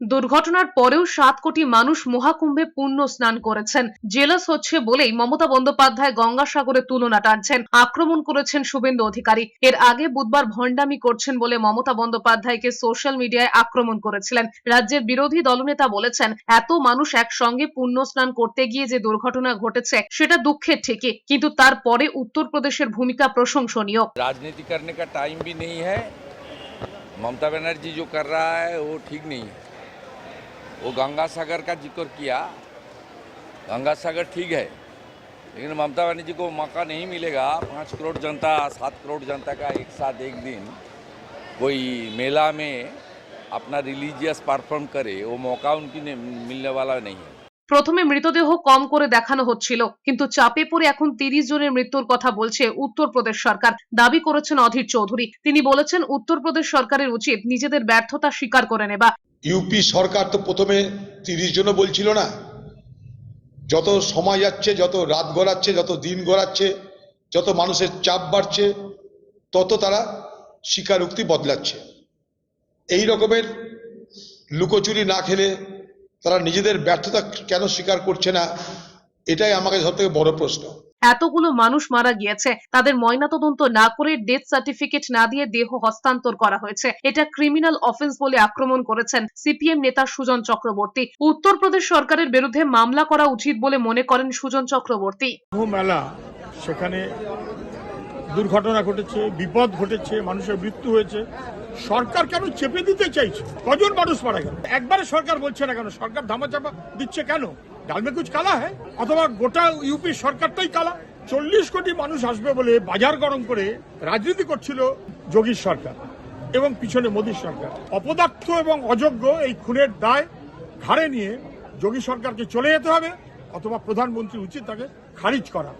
দুর্ঘটনার পরেও সাত কোটি মানুষ মহাকুম্ভে পুণ্য স্নান করেছেন জেলাস হচ্ছে বলেই মমতা বন্দ্যোপাধ্যায় গঙ্গাসাগরে তুলনা টানছেন আক্রমণ করেছেন শুভেন্দু অধিকারী এর আগে বুধবার ভণ্ডামি করছেন বলে মমতা বন্দ্যোপাধ্যায়কে সোশ্যাল মিডিয়ায় আক্রমণ করেছিলেন রাজ্যের বিরোধী দলনেতা বলেছেন এত মানুষ একসঙ্গে পুণ্য স্নান করতে গিয়ে যে দুর্ঘটনা ঘটেছে সেটা দুঃখের ঠিকই কিন্তু তারপরে উত্তরপ্রদেশের ভূমিকা প্রশংসনীয় राजनीति करने का टाइम भी नहीं है ममता बनर्जी जो कर रहा है वो ठीक नहीं है वो गंगा सागर का जिक्र किया गंगा सागर ठीक है लेकिन ममता बनर्जी को मौका नहीं मिलेगा पाँच करोड़ जनता सात करोड़ जनता का एक साथ एक दिन कोई मेला में अपना रिलीजियस परफॉर्म करे वो मौका उनकी ने- मिलने वाला नहीं है প্রথমে মৃতদেহ কম করে দেখানো হচ্ছিল কিন্তু চাপে পড়ে এখন তিরিশ জনের মৃত্যুর কথা বলছে উত্তরপ্রদেশ সরকার দাবি করেছেন অধীর চৌধুরী তিনি বলেছেন উত্তরপ্রদেশ সরকারের উচিত নিজেদের ব্যর্থতা স্বীকার করে নেবা ইউপি সরকার তো প্রথমে তিরিশ জনও বলছিল না। যত সময় যাচ্ছে, যত রাত গড়াচ্ছে, যত দিন গড়াচ্ছে, যত মানুষের চাপ বাড়ছে, তত তারা স্বীকারোক্তি বদলাচ্ছে। এই রকমের লুকোচুরি না খেলে তারা নিজেদের ব্যর্থতা কেন স্বীকার করছে না, এটাই আমাকে সব থেকে বড় প্রশ্ন। এতগুলো মানুষ মারা গিয়েছে, তাদের ময়নাতদন্ত না করে ডেথ সার্টিফিকেট না দিয়ে দেহ হস্তান্তর করা হয়েছে। এটা ক্রিমিনাল অফেন্স বলে আক্রমণ করেছেন সিপিএম নেতা সুজন চক্রবর্তী। উত্তরপ্রদেশ সরকারের বিরুদ্ধে মামলা করা উচিত বলে মনে করেন সুজন চক্রবর্তী। সেখানে দুর্ঘটনা ঘটেছে, বিপদ ঘটেছে, মানুষের মৃত্যু হয়েছে। সরকার কেন চেপে দিতে চাইছে? কজন মানুষ মারা গেল? একবারে সরকার বলছে না কেন? সরকার ধামাচাপা দিচ্ছে কেন? ডালমে কুচ কালা হ্যাঁ অথবা গোটা ইউপি সরকারটাই কালা। চল্লিশ কোটি মানুষ আসবে বলে বাজার গরম করে রাজনীতি করছিল যোগীর সরকার এবং পিছনে মোদীর সরকার। অপদার্থ এবং অযোগ্য এই খুনের দায় ঘাড়ে নিয়ে যোগী সরকারকে চলে যেতে হবে, অথবা প্রধানমন্ত্রী উচিত তাকে খারিজ করা।